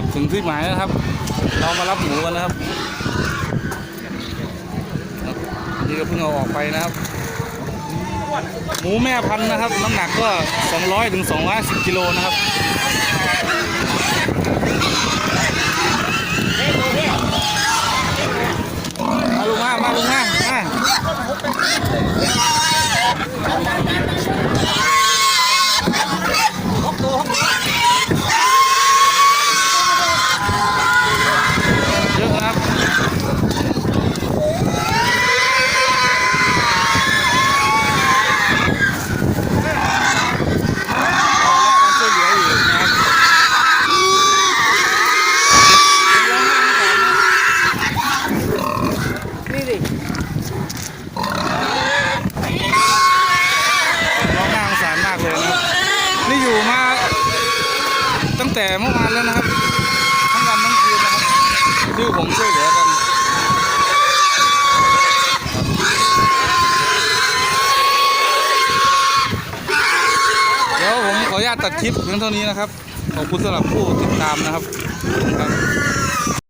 ครับถึงที่หมายแล้วครับ เรามารับหมูกันนะครับครับนี่ก็เพิ่งเอาออกไปนะครับ หมูแม่พันธุ์นะครับ น้ำหนักก็ 200ถึง210กิโลนะครับ มาลุงมา มาลุงมา มาเยอะนะครับ ช่วยเหลืออยู่นะครับนี่ดิร้องน่าสงสารมากเลยนะครับ นี่อยู่มา ตั้ง แต่เมื่อวานแล้วนะครับ ทั้งวันทั้งคืนนะครับที่ผมช่วยเหลือกันเดี๋ยวผมขออนุญาตตัดคลิปเพียงเท่านี้นะครับ ขอบคุณสำหรับผู้ติดตามนะครับขอบคุณครับ